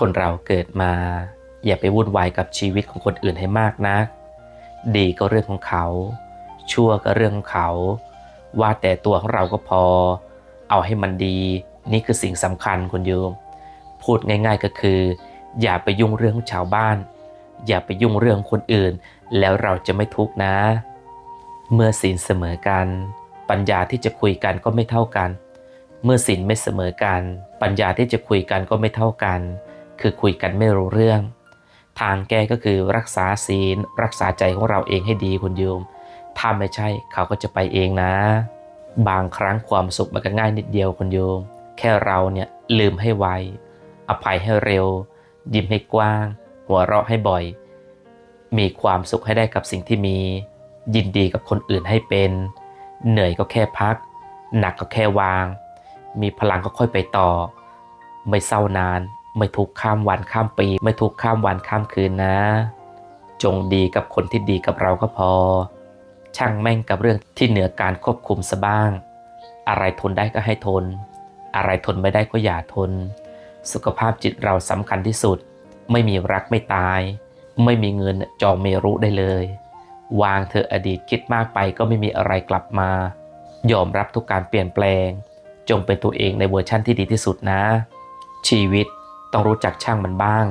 คนเราเกิดมา อย่าไปวุ่นวายกับชีวิตของคนอื่นให้มากนะดีก็เรื่องของเขา ชั่วก็เรื่องของเขา ว่าแต่ตัวของเราก็พอ เอาให้มันดี นี่คือสิ่งสำคัญคุณโยม พูดง่าย ๆก็คือ อย่าไปยุ่งเรื่องของชาวบ้าน อย่าไปยุ่งเรื่องคนอื่น แล้วเราจะไม่ทุกข์นะ เมื่อศีลเสมอกัน ปัญญาที่จะคุยกันก็ไม่เท่ากันเมื่อศีลไม่เสมอกัน ปัญญาที่จะคุยกันก็ไม่เท่ากัน คือคุยกันไม่รู้เรื่อง ทางแก้ก็คือรักษาศีล รักษาใจของเราเองให้ดีคุณโยม ถ้าไม่ใช่เขาก็จะไปเองนะ บางครั้งความสุขมันก็ง่ายนิดเดียวคุณโยม แค่เราเนี่ยลืมให้ไว อภัยให้เร็ว ยิ้มให้กว้าง หัวเราะให้บ่อย มีความสุขให้ได้กับสิ่งที่มี ยินดีกับคนอื่นให้เป็น เหนื่อยก็แค่พัก หนักก็แค่วาง มีพลังก็ค่อยไปต่อ ไม่เศร้านาน ไม่ทุกข้ามวันข้ามปี ไม่ทุกข้ามวันข้ามคืนนะ จงดีกับคนที่ดีกับเราก็พอ ช่างแม่งกับเรื่องที่เหนือการควบคุมซะบ้าง อะไรทนได้ก็ให้ทน อะไรทนไม่ได้ก็อย่าทน สุขภาพจิตเราสำคัญที่สุด ไม่มีรักไม่ตาย ไม่มีเงินจองเมรุได้เลย วางเธอะอดีตคิดมากไปก็ไม่มีอะไรกลับมา ยอมรับทุกการเปลี่ยนแปลง จงเป็นตัวเองในเวอร์ชั่นที่ดีที่สุดนะ ชีวิต ต้องรู้จักช่างมันบ้าง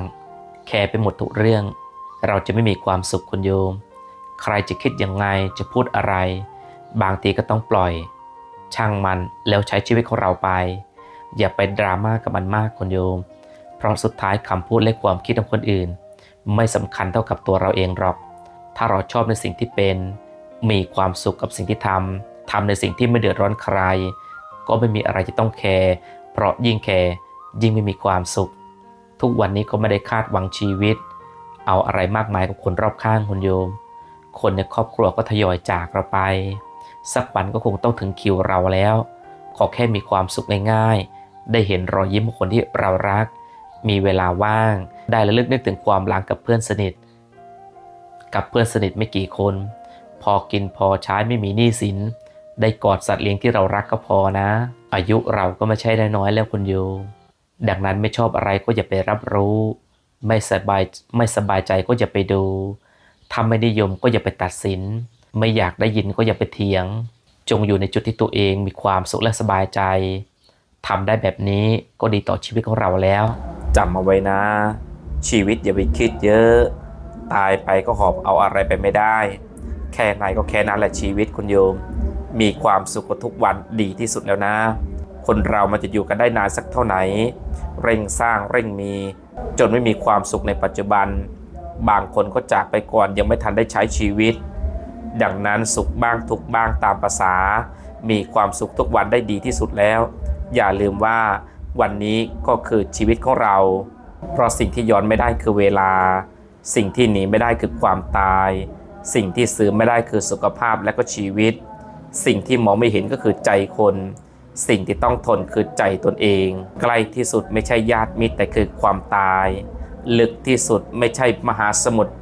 แคร์ไปหมดทุกเรื่อง เราจะไม่มีความสุขคุณโยม ใครจะคิดยังไงจะพูดอะไร บางทีก็ต้องปล่อย ช่างมันแล้วใช้ชีวิตของเราไป อย่าไปดราม่ากับมันมากคุณโยม เพราะสุดท้ายคำพูดและความคิดของคนอื่น ไม่สำคัญเท่ากับตัวเราเองหรอก ถ้าเราชอบในสิ่งที่เป็น มีความสุขกับสิ่งที่ทำทำในสิ่งที่ไม่เดือดร้อนใคร ก็ไม่มีอะไรจะต้องแคร์เพราะยิ่งแคร์ยิ่งไม่มีความสุข ทุกวันนี้ก็ไม่ได้คาดหวังชีวิต เอาอะไรมากมายกับคนรอบข้างคุณโยม คนในครอบครัวก็ทยอยจากเราไป สักวันก็คงต้องถึงคิวเราแล้ว ขอแค่มีความสุขง่ายๆ ได้เห็นรอยยิ้มของคนที่เรารัก มีเวลาว่าง ได้ระลึกนึกถึงความรักกับเพื่อนสนิท กับเพื่อนสนิทไม่กี่คน พอกินพอใช้ไม่มีหนี้สิน ได้กอดสัตว์เลี้ยงที่เรารักก็พอนะ อายุเราก็ไม่ใช่น้อยแล้วคุณโยม ดังนั้นไม่ชอบอะไรก็อย่าไปรับรู้ ไม่สบายไม่สบายใจก็อย่าไปดูทำไม่นิยมก็อย่าไปตัดสิน ไม่อยากได้ยินก็อย่าไปเถียง จงอยู่ในจุดที่ตัวเองมีความสุขและสบายใจทำได้แบบนี้ก็ดีต่อชีวิตของเราแล้วจำเอาไว้นะ ชีวิตอย่าไปคิดเยอะ ตายไปก็หอบเอาอะไรไปไม่ได้ แค่ไหนก็แค่นั้นแหละชีวิตคุณโยม มีความสุขทุกวันดีที่สุดแล้วนะ คนเรามันจะอยู่กันได้นานสักเท่าไหน เร่งสร้างเร่งมี จนไม่มีความสุขในปัจจุบัน บางคนก็จากไปก่อนยังไม่ทันได้ใช้ชีวิต ดังนั้นสุขบ้างทุกบ้างตามภาษา มีความสุขทุกวันได้ดีที่สุดแล้ว อย่าลืมว่าวันนี้ก็คือชีวิตของเรา เพราะสิ่งที่ย้อนไม่ได้คือเวลา สิ่งที่หนีไม่ได้คือความตาย สิ่งที่ซื้อไม่ได้คือสุขภาพและก็ชีวิต สิ่งที่มองไม่เห็นก็คือใจคน สิ่งที่ต้องทนคือใจตนเอง ใกล้ที่สุดไม่ใช่ญาติมิตรแต่คือความตาย ลึกที่สุดไม่ใช่มหาสมุทร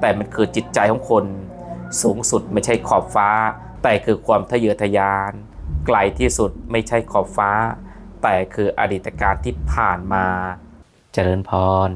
แต่มันคือจิตใจของคน สูงสุดไม่ใช่ขอบฟ้า แต่คือความทะเยอทะยาน ไกลที่สุดไม่ใช่ขอบฟ้า แต่คืออดีตการที่ผ่านมา เจริญพร